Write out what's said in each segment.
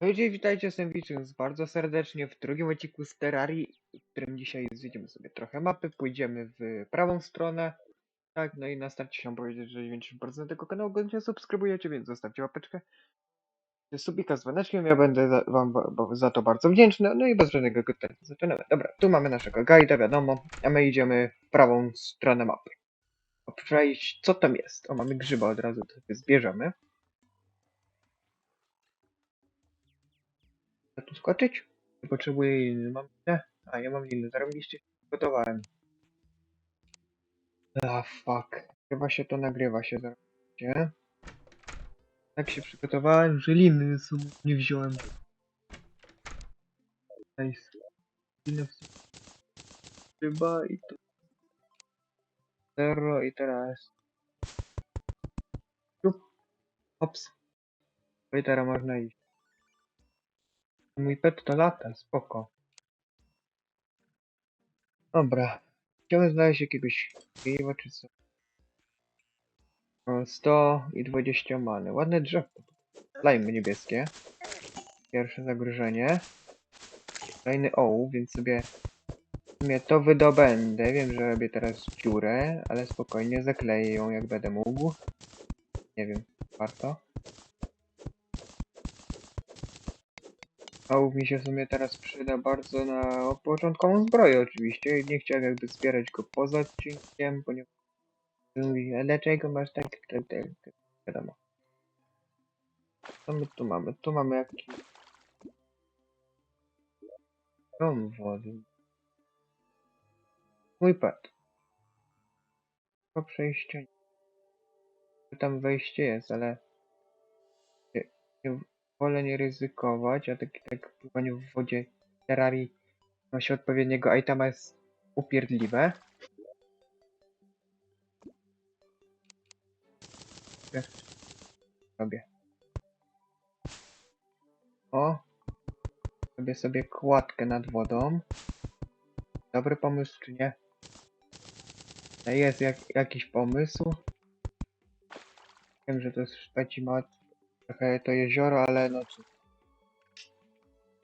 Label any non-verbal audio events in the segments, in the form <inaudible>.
Ludzie, witajcie, jestem Witchens bardzo serdecznie w drugim odcinku z Terrarii, w którym dzisiaj zwiedzimy sobie trochę mapy, pójdziemy w prawą stronę, tak, no i na starcie chciałem powiedzieć, że 90% tego kanału nie subskrybujecie, więc zostawcie łapeczkę, subika z dzwoneczkiem, ja będę za, wam za to bardzo wdzięczny, no i bez żadnego pytania zaczynamy. Dobra, tu mamy naszego guida, wiadomo, a my idziemy w prawą stronę mapy. Przejść, co tam jest? O, mamy grzyba od razu, to zbierzemy. Chcę tu skoczyć? Potrzebuję liny. Mam linę? A, ja mam liny. Zarobiliście? Gotowałem. Ah, fuck. Chyba się to nagrywa się zarobicie. Tak się przygotowałem, że liny sobą nie wziąłem. Nice. Chyba i to. Zero i teraz. Hops. No I teraz można iść. Mój pet to lata, spoko. Dobra. Chciałem znaleźć jakiegoś piwa czy co. O, 100 i 20 many. Ładne drzewko. Slajmy niebieskie. Pierwsze zagrożenie. Kolejny ołów, więc sobie w to wydobędę. Wiem, że robię teraz dziurę, ale spokojnie zakleję ją jak będę mógł. Nie wiem, warto. Ołów mi się w sumie teraz przyda bardzo na początkową zbroję oczywiście. Nie chciałem jakby zbierać go poza odcinkiem, ponieważ mówi, a dlaczego masz tak, tak, tak, tak, wiadomo. Co my tu mamy? Tu mamy jakiś dom wody. Mój pet. Po przejściu. Tam wejście jest, ale nie, nie, wolę nie ryzykować, a tak, tak pływanie w wodzie terrarii się odpowiedniego itema jest upierdliwe. Robię. O! Robię sobie kładkę nad wodą. Dobry pomysł, czy nie? Jest jak, jakiś pomysł. Wiem, że to jest szpeci ma trochę to jezioro, ale no cóż.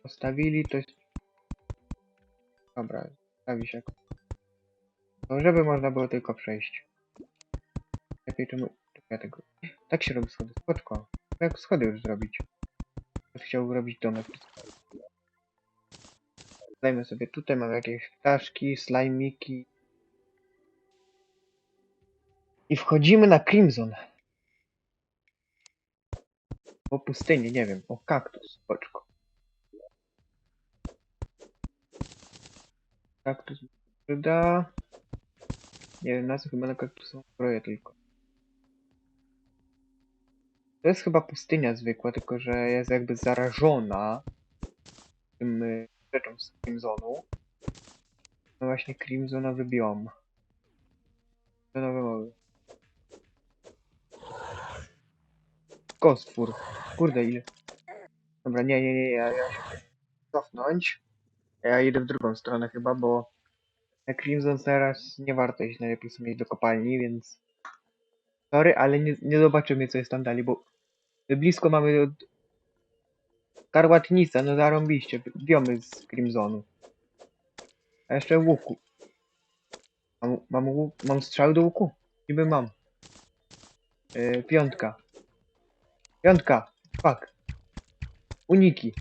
Postawili to jest... Dobra, stawi się. No, żeby można było tylko przejść. Lepiej czemu... Ja tego... Tak się robi schody. Spoczko. Jak schody już zrobić. Chciał robić domek. Dajmy sobie tutaj, mamy jakieś ptaszki, slajmiki. I wchodzimy na Crimson. Po pustyni, nie wiem, o kaktus, spoczko. Kaktus przyda. Nie wiem, na co chyba na kaktusową zbroję tylko. To jest chyba pustynia zwykła, tylko że jest jakby zarażona tym y, rzeczą z Crimsonu. No właśnie Crimsonowy biom. To nowe mowy. Kostwór. Kurde ile. Dobra, nie, nie, nie, ja, ja się cofnąć. Ja idę w drugą stronę chyba, bo na Crimson teraz nie warto iść, najlepiej sobie do kopalni, więc... Sorry, ale nie, nie zobaczymy co jest tam dalej, bo blisko mamy od... Karłatnica, no zarąbiście, biomy z Crimsonu. A jeszcze łuku. Mam, mam, łuk, mam strzały do łuku? Niby mam. Yy, piątka. Piątka. Fuck. Uniki.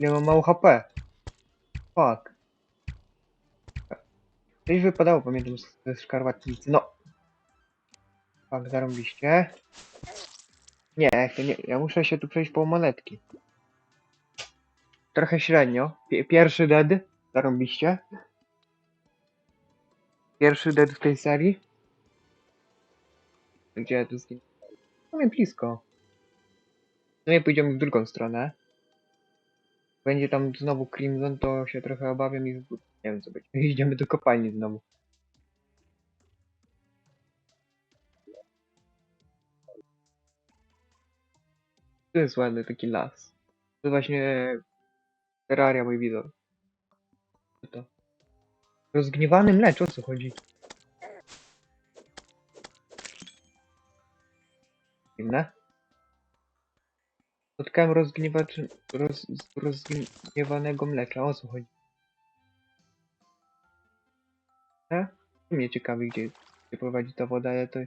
Nie mam mało HP. Fuck. Coś wypadało, pamiętam, ze szkarłatnicy. No. Fuck, zarąbiście. Nie, nie, ja muszę się tu przejść po monetki. Trochę średnio. Pie- pierwszy dead. Zarąbiście. Pierwszy dead w tej serii. Gdzie ja tu zgin... Mnie blisko. No i pójdziemy w drugą stronę. Będzie tam znowu Crimson, to się trochę obawiam i nie wiem co będzie. <laughs> Idziemy do kopalni znowu. To jest ładny taki las. To właśnie Terraria mój widok. To? Rozgniewany mlecz, o co chodzi? Dziwne. Spotkałem rozgniewaczy, roz, rozgniewanego mlecza. O co chodzi? Mnie ciekawi, gdzie, gdzie prowadzi ta woda, ale to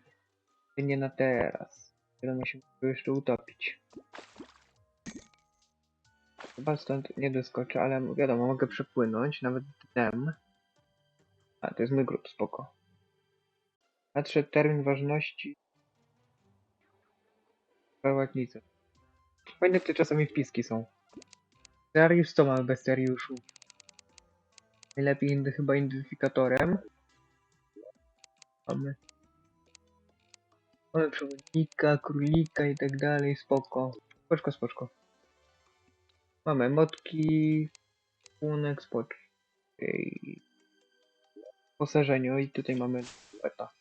nie na teraz. Wiadomo się jeszcze utopić. Chyba stąd nie doskoczę, ale wiadomo, mogę przepłynąć, nawet dnem. A, to jest mój grób, spoko. Nadszedł termin ważności Pełatnicy. Fajne te czasami wpiski są. Seriusz, co mamy bez seriuszu? Najlepiej indy, chyba identyfikatorem. Mamy. Mamy przewodnika, królika i tak dalej, spoko. Spoczko, spoczko. Mamy emotki, łunek, spoczki. Ej. Posażeniu i tutaj mamy beta.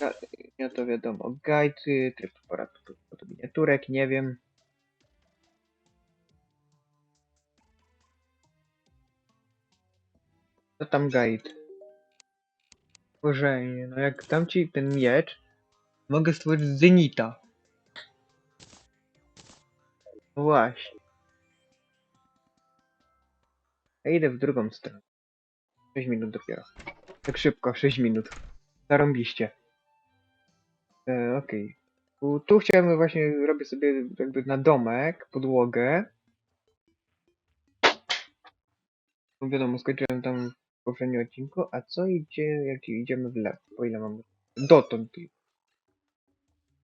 Ga- Nie to wiadomo. Guide, tryb aparatu, to miniaturek, nie wiem. Co tam guide? Stworzenie. No jak dam ci ten miecz, mogę stworzyć Zenita. No właśnie. Ja idę w drugą stronę. 6 minut dopiero. Tak szybko, 6 minut. Zarąbiście. E, Okej. Tu, tu chciałem właśnie, robię sobie jakby na domek, podłogę. No wiadomo, skończyłem tam w poprzednim odcinku, a co idzie, jak idziemy w lewo, po ile mamy? Dotąd. tylko.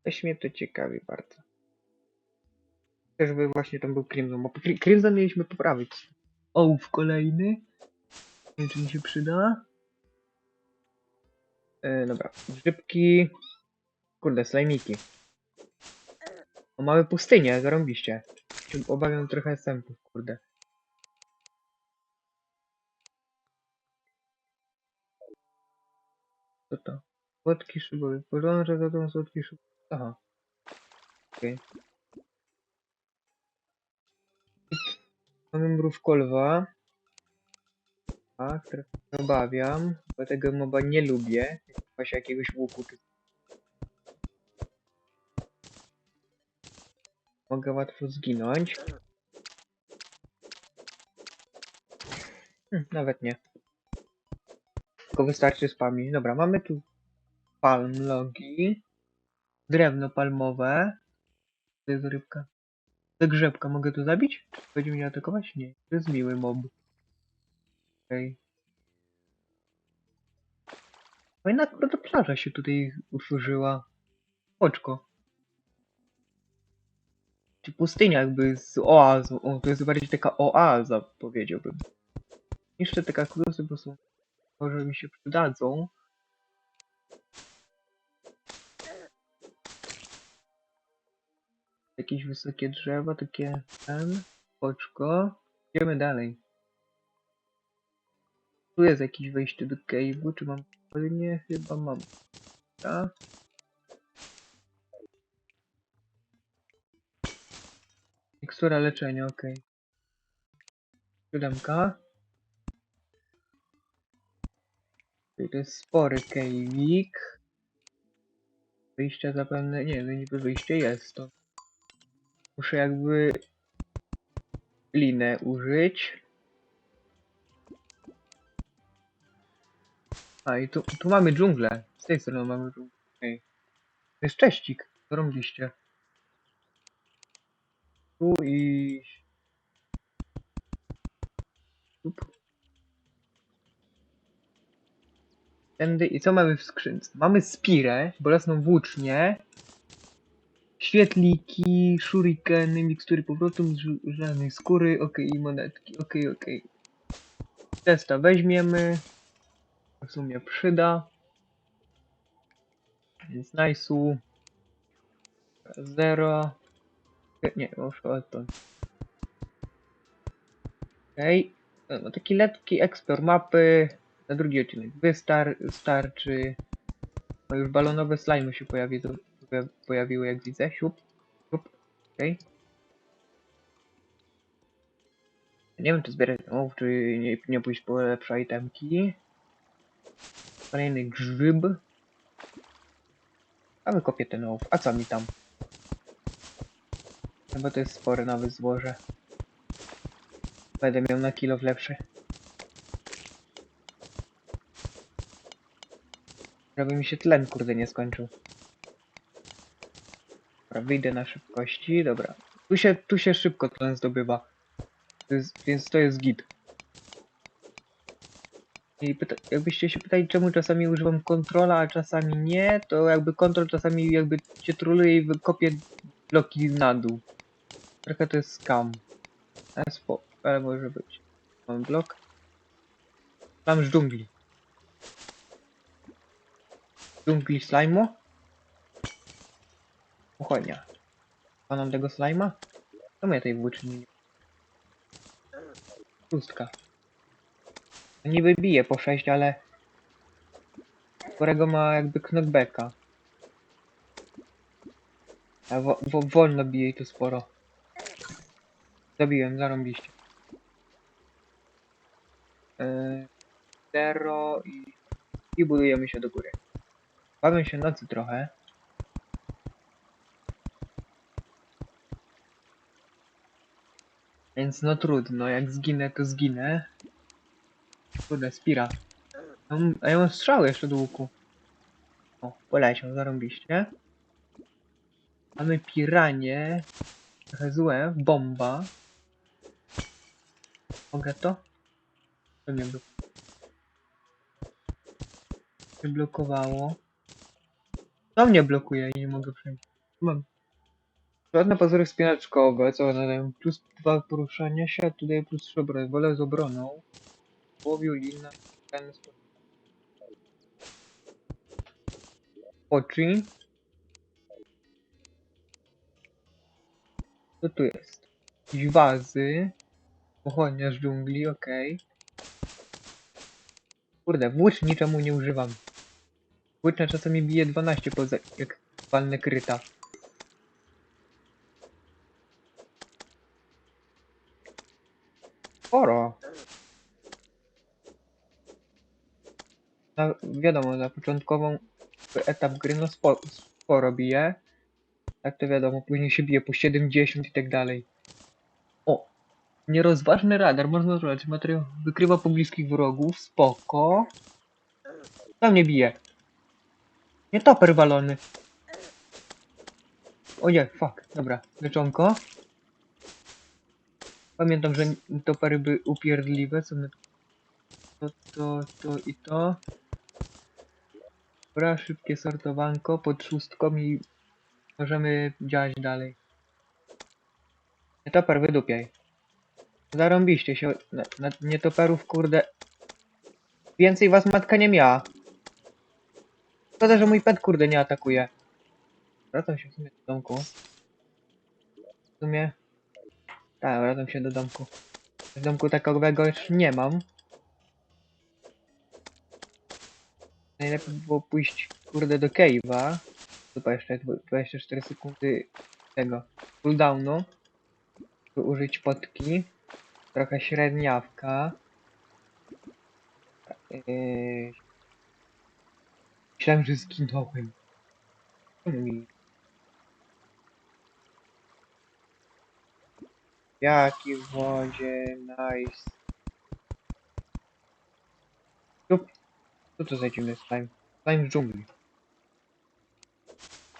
Też mnie to ciekawi bardzo. Też by właśnie tam był Crimson, bo Cri- Crimson mieliśmy poprawić. Ołów kolejny. Nie wiem, czy mi się przyda. E, dobra, grzybki. Kurde, slajmiki. O, mamy pustynię, zarąbiście. Się Obawiam trochę sępów, kurde. Co to? Słodki szybowy. Podążę za tą słodki szybowy. Aha. Okej. Mamy mrówko lwa. A, które się obawiam, bo tego moba nie lubię. Właśnie jakiegoś łuku czy Mogę łatwo zginąć. Hm, nawet nie. Tylko wystarczy spamić. Dobra, mamy tu palm logi. Drewno palmowe. To jest rybka. Grzebka mogę tu zabić? Będzie mnie atakować? Nie. To jest miły mob. Okej. Fajna akurat plaża się tutaj utworzyła. Oczko. Czy pustynia jakby z oazą. O, to jest bardziej taka oaza, powiedziałbym. Jeszcze te kaktusy, bo są... Może mi się przydadzą. Jakieś wysokie drzewa, takie... Ten... Oczko. Idziemy dalej. Tu jest jakieś wejście do cave'u, czy mam... Nie, chyba mam. Tak? Mikstura leczenia, okej. Siódemka. To jest spory cave'ik. Wyjście zapewne... Nie, no niby wyjście jest to. Muszę jakby... Linę użyć. A i tu, tu mamy dżunglę. Z tej strony mamy dżunglę. Okej. To jest cześcik. Zarąbiście. I... Tędy i co mamy w skrzynce? Mamy spirę, bolesną włócznię, świetliki, shurikeny, mikstury powrotu, żadnej skóry, okej, i monetki, okej, okej. Testa weźmiemy, w sumie przyda, więc nice'u, zero, nie, muszę odtąd. Okej. Okay. No taki lekki ekspert mapy. Na drugi odcinek wystar starczy. No już balonowe slimy się pojawi, to, poja- pojawiły jak widzę. Siup. Siup. Okej. Nie wiem czy zbierać ołów, czy nie, nie pójść po lepsze itemki. Kolejny grzyb. A wykopię ten ołów. A co mi tam? Chyba to jest spore nawet złoże. Będę miał na kilo lepszy. Żeby mi się tlen kurde nie skończył. Dobra, wyjdę na szybkości, dobra. Tu się, tu się szybko tlen zdobywa. To jest, więc to jest git. I jakbyście się pytali, czemu czasami używam kontrola, a czasami nie, to jakby kontrol czasami jakby cię troluje i wykopie bloki na dół. Trochę to jest scam. Ale spo, ale może być. Mam blok. Tam z dżungli. Dżungli slimu. Pochodnia. Panom tego slima? Czemu ja tej włóczni Pustka. Niby bije po 6, ale... Którego ma jakby knockbacka. A wo, wo, wolno bije i to sporo. Zabiłem, zarąbiście. Yy, zero i... I budujemy się do góry. Bawię się nocy trochę. Więc no trudno, jak zginę to zginę. Kurde, spira. A m- A ja mam strzały jeszcze do łuku. O, poleciał, zarąbiście. Mamy piranie. Trochę złe, bomba. Mogę to? To nie blok. Nie blokowało. To mnie blokuje i nie mogę przejść. Mam. Żadne pazury wspinaczkowe, co one dają? Plus dwa poruszania się, a tu daje plus trzy obrony. Wolę z obroną. Łowił lina. Ten. Oczy. Co tu jest? Wazy. Pochodnia z dżungli, okej. Kurde, włócz niczemu nie używam. Włócznia czasami bije 12 poza jak walne kryta. Sporo. Na, wiadomo, na początkową etap gry no spo, sporo bije. Tak to wiadomo, później się bije po 70 i tak dalej. Nierozważny radar, można zobaczyć. Materiał wykrywa pobliskich wrogów, spoko. Tam nie bije. Nie toper walony. O fuck, dobra, leczonko. Pamiętam, że topery były upierdliwe, co my... To, to, to i to. Dobra, szybkie sortowanko pod szóstką i możemy działać dalej. Nietoper, wydupiaj. Zarąbiście się, na, na nietoperów, kurde. Więcej was matka nie miała. Szkoda, że mój pet, kurde, nie atakuje. Wracam się w sumie do domku. W sumie... Tak, wracam się do domku. W domku takowego już nie mam. Najlepiej by było pójść, kurde, do cave'a. Super, jeszcze dwu- 24 sekundy tego cooldownu. Użyć potki. Trochę średniawka. Yy... Myślałem, że zginąłem. Jaki w wodzie, nice. Jup. Co to za dziwny slime? Slime z dżungli.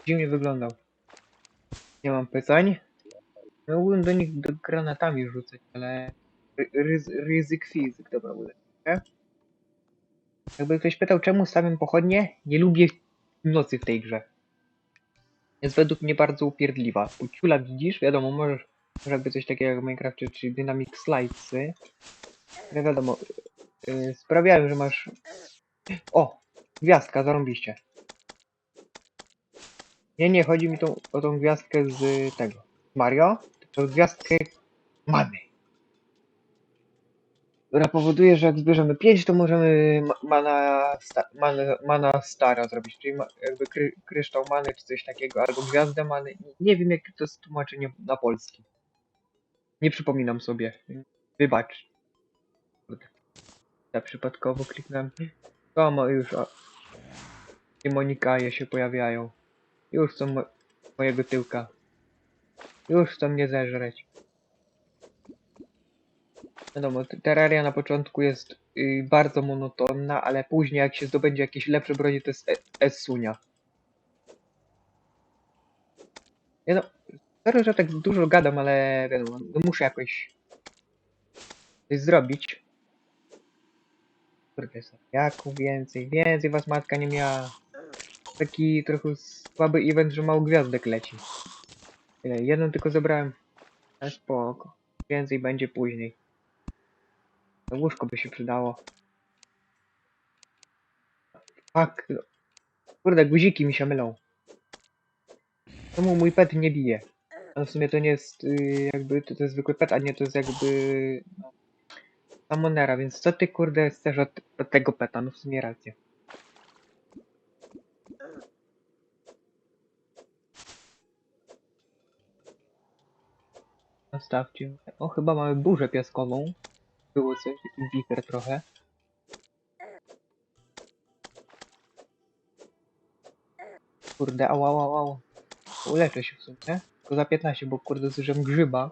Dziwnie wyglądał. Nie mam pytań. Mógłbym do nich granatami rzucać, ale... ry- Ryz, ryzyk fizyk, dobra, uda się. Jakby ktoś pytał, czemu stawiam pochodnie, nie lubię nocy w tej grze. Jest według mnie bardzo upierdliwa. U ciula widzisz, wiadomo, możesz, może jakby coś takiego jak w czy Dynamic Slidesy. Ale wiadomo, yy, sprawiają, że masz... O! Gwiazdka, zarąbiście. Nie, nie, chodzi mi tą, o tą gwiazdkę z tego. Mario, tylko gwiazdkę mamy. Która powoduje, że jak zbierzemy 5, to możemy ma- mana, sta, mana, mana stara zrobić, czyli ma, jakby kry, kryształ many czy coś takiego, albo gwiazdę many. Nie wiem jakie to jest tłumaczenie na polski. Nie przypominam sobie. Wybacz. Ja przypadkowo kliknąłem. To mo już o. I Monikaje się pojawiają. Już są mo mojego tyłka. Już chcą mnie zeżreć. Wiadomo, Terraria na początku jest y, bardzo monotonna, ale później jak się zdobędzie jakieś lepsze bronie, to jest e- Esunia. Nie no, sorry, że tak dużo gadam, ale wiadomo, no muszę jakoś coś zrobić. Kurde, jaku więcej, więcej was matka nie miała. Taki trochę słaby event, że mało gwiazdek leci. Tyle, jedną tylko zebrałem. Ale spoko. Więcej będzie później. To łóżko by się przydało. Fuck. no. Kurde, guziki mi się mylą. Czemu mój pet nie bije? No w sumie to nie jest y, jakby, to, to jest zwykły pet, a nie to jest jakby... No, Samonera, więc co ty kurde chcesz od, od tego peta? No w sumie rację. Zostawcie. O, chyba mamy burzę piaskową. Było coś, taki wicher trochę. Kurde, au, au, au, au. Uleczę się w sumie. Tylko za 15, bo kurde zużyłem grzyba.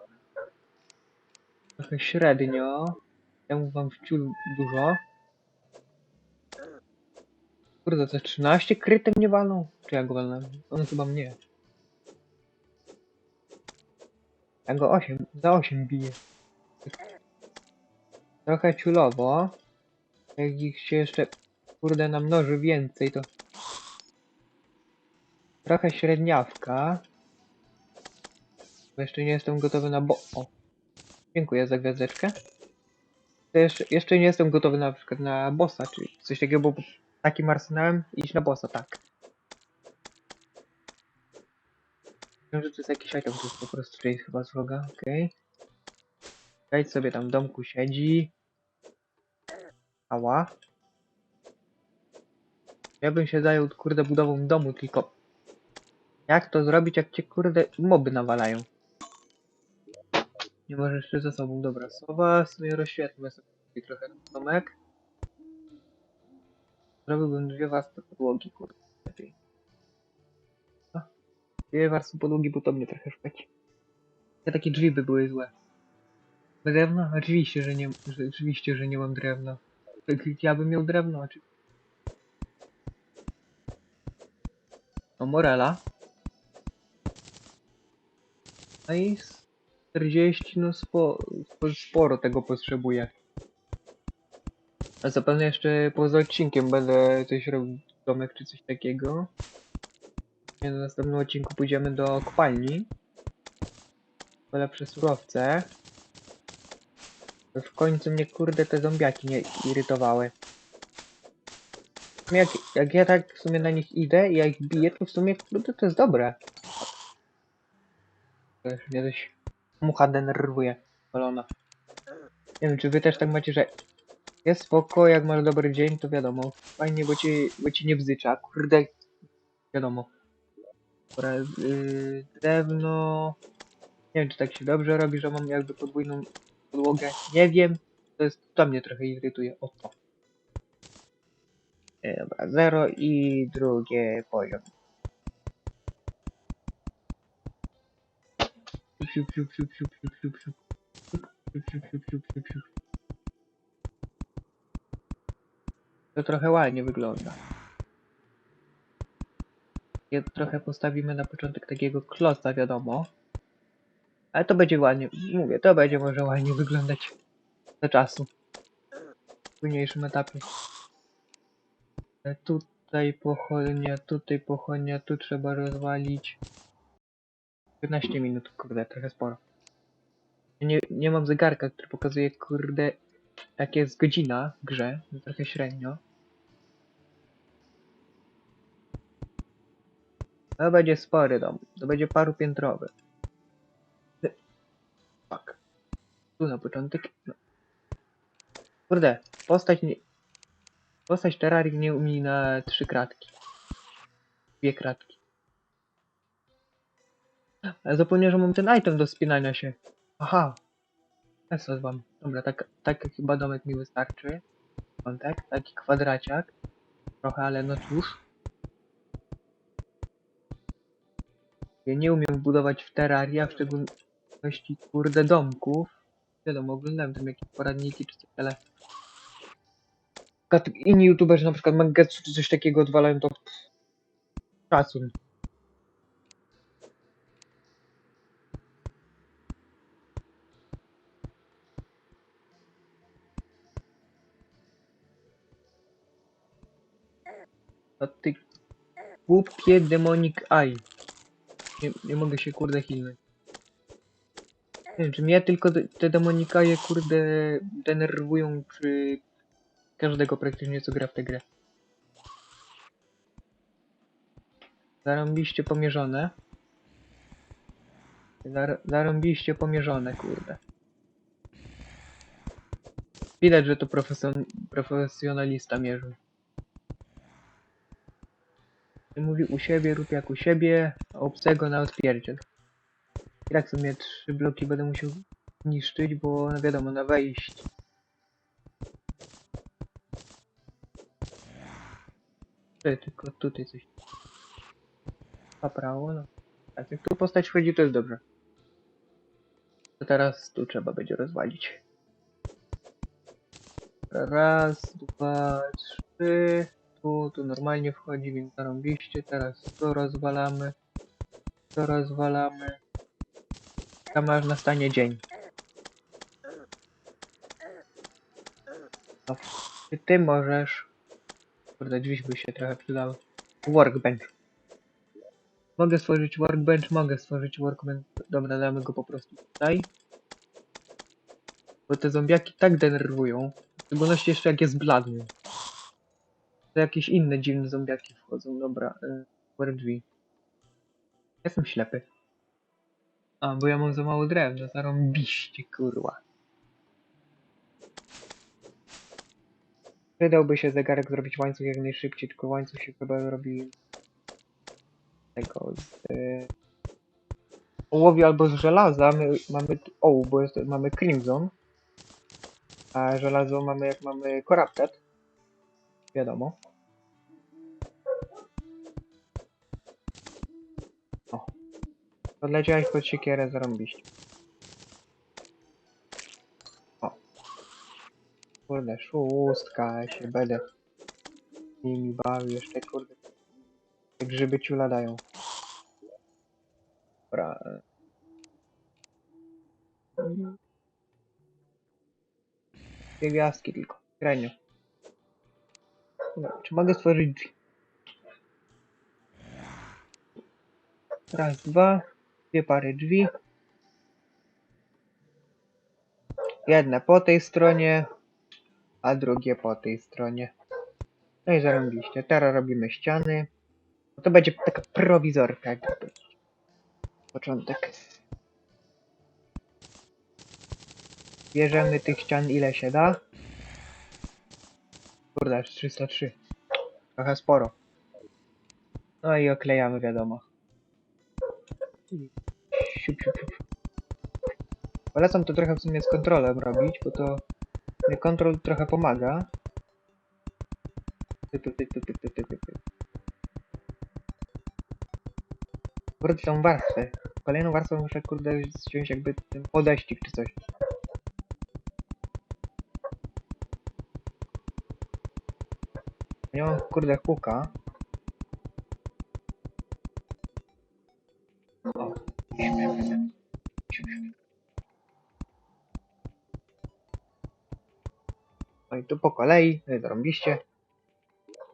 Trochę średnio. Temu wam wciul dużo. Kurde, to 13 krytem nie walą? Czy ja go walnę? On chyba mnie. Ja go 8, za 8 bije. Trochę ciulowo. Jak ich się jeszcze, kurde, namnoży więcej, to... Trochę średniawka. Bo jeszcze nie jestem gotowy na bo... O. Dziękuję za gwiazdeczkę. Jeszcze, jeszcze nie jestem gotowy na przykład na bossa, czy coś takiego, bo takim arsenałem iść na bossa, tak. Wiem, że to jest jakiś item, to jest po prostu czyli chyba z wroga, okej. Okay. sobie tam domku siedzi. Ała. Ja bym się zajął, kurde, budową domu, tylko... Jak to zrobić, jak cię, kurde, moby nawalają? Nie możesz jeszcze ze sobą, dobra, sowa, sobie rozświetlmy sobie trochę domek. Zrobiłbym dwie warstwy podłogi, kurde, lepiej. No. Dwie warstwy podłogi, bo to mnie trochę szpeci. Te takie drzwi by były złe. Drewno? Oczywiście, że nie, że, oczywiście, że nie mam drewna. Ja bym miał drewno, oczywiście. O, Morela. No i 40, no spo, spo, sporo tego potrzebuję. A zapewne jeszcze poza odcinkiem będę coś robił, domek czy coś takiego. Na następnym odcinku pójdziemy do kopalni. Po lepsze surowce. To w końcu mnie kurde te zombiaki nie irytowały. Jak, jak ja tak w sumie na nich idę i ja ich biję, to w sumie kurde to jest dobre. To już mnie dość mucha denerwuje. Polona. Nie wiem, czy wy też tak macie, że jest spoko, jak masz dobry dzień, to wiadomo. Fajnie, bo ci, bo ci nie bzycza. Kurde, wiadomo. Dobra, yy, drewno. Nie wiem, czy tak się dobrze robi, że mam jakby podwójną podłogę. Nie wiem. To jest, to mnie trochę irytuje. O to. E, Dobra, zero i drugie poziom. To trochę ładnie wygląda. Je trochę postawimy na początek takiego kloca, wiadomo. Ale to będzie ładnie, mówię, to będzie może ładnie wyglądać za czasu. W późniejszym etapie. E, Tutaj pochodnia, tutaj pochodnia, tu trzeba rozwalić. 15 minut, kurde, trochę sporo. Nie, nie mam zegarka, który pokazuje, kurde, jak jest godzina w grze, trochę średnio. To będzie spory dom, to będzie parupiętrowy. Ty- na początek. No. Kurde, postać nie... Postać Terrarii nie umie na trzy kratki. Dwie kratki. Ale zapomniałem, że mam ten item do spinania się. Aha. Ja co wam. Dobra, tak, tak chyba domek mi wystarczy. Mam tak, taki kwadraciak. Trochę, ale no cóż. Ja nie umiem budować w terraria, w szczególności kurde domków. Wiadomo, oglądałem tam jakieś poradniki czy coś, ale... Inni youtuberzy, na przykład Mangetsu czy coś takiego odwalają, to... Szacun. A ty głupie demonic eye. Nie, nie mogę się kurde hilnąć. Czy mnie tylko te- te demonikaje kurde denerwują przy każdego praktycznie co gra w tę grę. Zarąbiście pomierzone. Zar zarąbiście pomierzone, kurde. Widać, że to profesjon profesjonalista mierzył. Mówi u siebie, rób jak u siebie, a obcego na odpierdziel. I tak w sumie trzy bloki będę musiał niszczyć, bo no wiadomo, na wejść. Ty, tylko tutaj coś. A prawo, no. Tak, jak tu postać wchodzi, to jest dobrze. To teraz tu trzeba będzie rozwalić. Raz, dwa, trzy. Tu, tu normalnie wchodzi, więc zarąbiście. Teraz to rozwalamy. To rozwalamy. Tam aż nastanie dzień. No, ty, ty możesz. Kurde, drzwi by się trochę przydały. Workbench. Mogę stworzyć workbench, mogę stworzyć workbench. Dobra, damy go po prostu tutaj. Bo te zombiaki tak denerwują. W szczególności jeszcze jak jest bladny. To jakieś inne dziwne zombiaki wchodzą. Dobra, y, otworę drzwi. Jestem ślepy. A, bo ja mam za mało drewna, zarąbiście, kurwa. Przydałby się zegarek zrobić łańcuch jak najszybciej, tylko łańcuch się chyba robi tego z y, ołowiu albo z żelaza. My mamy o, bo jest, mamy Crimson, a żelazo mamy jak mamy Corrupted. Wiadomo. Podleciałeś pod siekierę zarąbiście. O. Kurde, szóstka, ja się będę nimi bawił jeszcze, kurde. Te grzyby ciula dają. Dobra. e. Dwie gwiazdki tylko. Średnio. Dobra, czy mogę stworzyć drzwi? Raz, dwa. Dwie pary drzwi. Jedne po tej stronie, a drugie po tej stronie. No i zarąbiście. Teraz robimy ściany. To będzie taka prowizorka, jakby. Początek. Bierzemy tych ścian ile się da. Kurde, aż 303. Trochę sporo. No i oklejamy, wiadomo. Polecam to trochę w sumie z kontrolem robić, bo to kontrol trochę pomaga. Kurde, tą warstwę. Kolejną warstwę muszę, kurde, zdjąć jakby ten podejścik czy coś. Nie mam, kurde, huka. Po kolei, no i.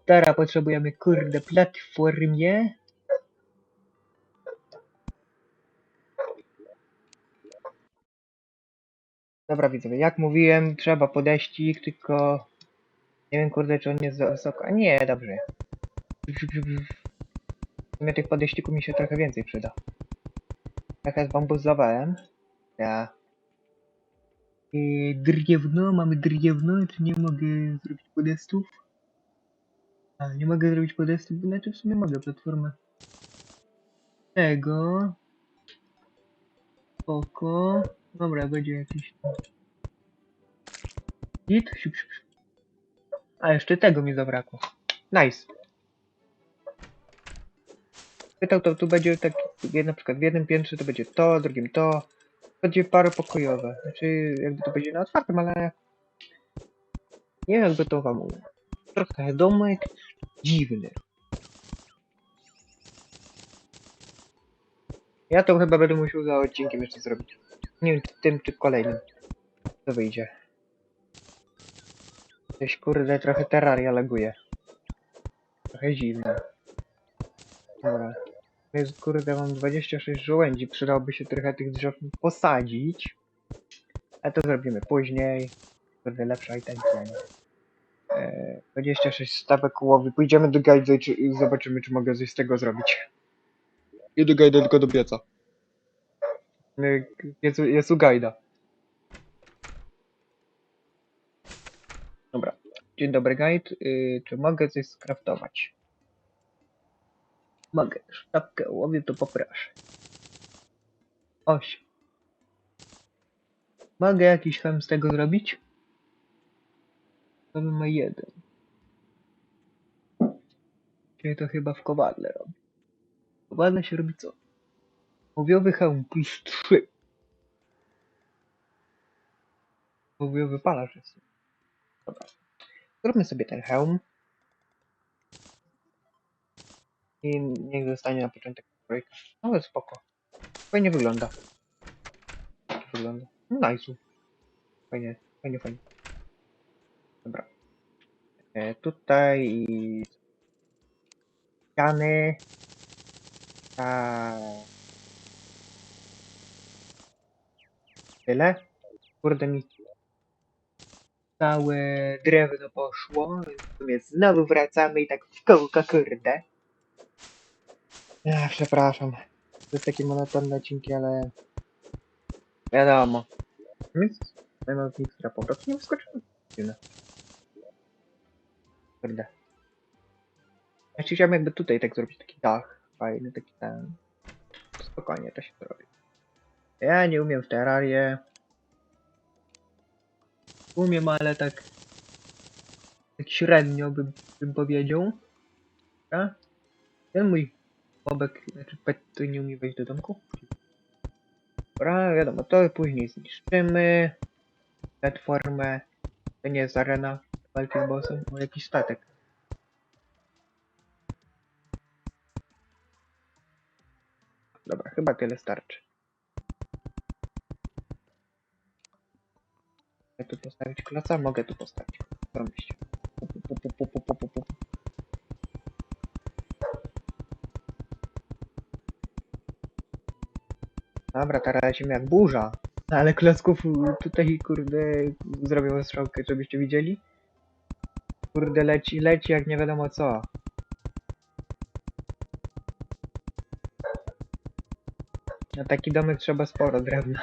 Teraz potrzebujemy, kurde, platformie. Dobra widzowie, jak mówiłem, trzeba podeścik, tylko nie wiem kurde czy on jest za wysoko. A nie, dobrze. W sumie tych podejścików mi się trochę więcej przyda. Trochę zbambuzowałem. Ja. I drewno, mamy drewno, czy nie mogę zrobić podestów? A, nie mogę zrobić podestów, znaczy w sumie mogę platformę. Tego. Spoko. Dobra, będzie jakiś... Git, siup, siup. A jeszcze tego mi zabrakło. Nice. Pytał to tu będzie taki na przykład w jednym piętrze to będzie to, w drugim to. Będzie paropokojowe. Znaczy, jakby to będzie na otwartym, ale... Nie wiem, jakby to wam mówię. Trochę domek dziwny. Ja to chyba będę musiał za odcinkiem jeszcze zrobić. Nie wiem, czy tym, czy kolejnym. To wyjdzie. Coś kurde, trochę terraria laguje. Trochę dziwne. Dobra. Jest kurde, mam 26 żołędzi. Przydałoby się trochę tych drzew posadzić. Ale to zrobimy później. Kurde, lepsza intencja? Eee, 26 stawek łowi. Pójdziemy do guide i zobaczymy, czy mogę coś z tego zrobić. Nie do guida, tylko do pieca. Eee, Jest, jest u guida. Dobra. Dzień dobry, guide. Yy, czy mogę coś skraftować? Mogę. Sztabkę łowię, to poproszę. Osiem. Mogę jakiś hem z tego zrobić? To ma jeden. Czyli to chyba w kowadle robi. Kowadle się robi co? Mówiowy hełm plus 3. Mówiowy palarz jest. Dobra. Zróbmy sobie ten hełm. I niech zostanie na początek projekt. No ale spoko. Fajnie wygląda. Wygląda. No nice. Fajnie, fajnie, fajnie. Dobra. E, tutaj ściany. A... Tyle. Kurde mi całe drewno poszło, więc znowu wracamy i tak w kołko kurde. Ach, przepraszam. To jest takie monotonne odcinki, ale... Wiadomo. Nic. Nie mam nic, która po prostu nie wskoczyłem. Dziwne. Kurde. Ja ci chciałem jakby tutaj tak zrobić taki dach. Fajny, taki ten... Spokojnie, to się zrobi. Ja nie umiem w terrarię. Umiem, ale tak... Tak średnio bym, bym powiedział. A? Ten mój Bobek, znaczy pet tu nie umie wejść do domku. Dobra, wiadomo, to później zniszczymy. Platformę. To nie jest arena walki z bossem, jakiś statek. Dobra, chyba tyle starczy. Mogę tu postawić kloca? Mogę tu postawić. Pomyśl. Dobra, teraz lecimy jak burza. No, Ale klocków tutaj, kurde, zrobię strzałkę, żebyście widzieli. Kurde, leci, leci jak nie wiadomo co. Na taki domek trzeba sporo drewna.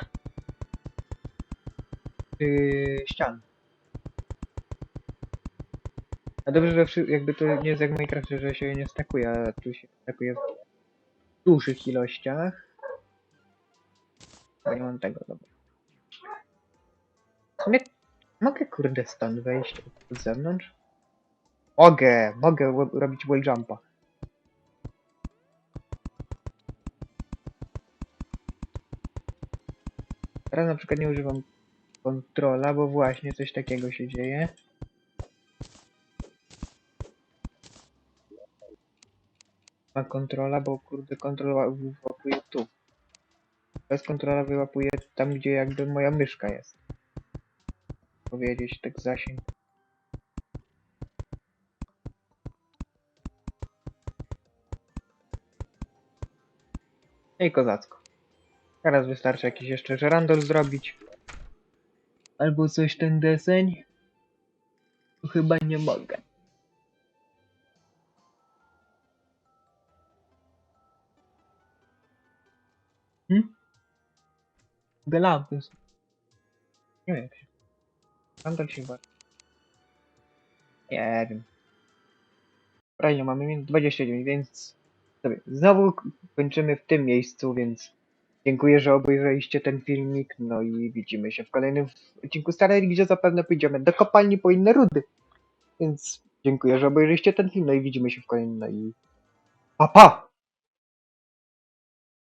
Yy, ścian. A dobrze, że jakby to nie jest jak w Minecrafcie, że się nie stakuje, a tu się stakuje w dużych ilościach. Bo nie mam tego, dobra. W sumie mogę kurde stąd wejść od zewnątrz? Mogę, mogę robić wall jumpa. Teraz na przykład nie używam kontrola, bo właśnie coś takiego się dzieje. Ma kontrola, bo kurde kontrola wyłapuje tu. Bez kontrola wyłapuje tam, gdzie jakby moja myszka jest. Powiedzieć tak zasięg. I kozacko. Teraz wystarczy jakiś jeszcze żerandol zrobić. Albo coś ten deseń. Chyba nie mogę. Są. Nie wiem jak się. Się chyba. Nie wiem. Prawie mamy minut 29, więc sobie znowu kończymy w tym miejscu, więc dziękuję, że obejrzeliście ten filmik, no i widzimy się w kolejnym odcinku Starej, gdzie zapewne pójdziemy do kopalni po inne rudy. Więc dziękuję, że obejrzeliście ten film, no i widzimy się w kolejnym, no i pa pa!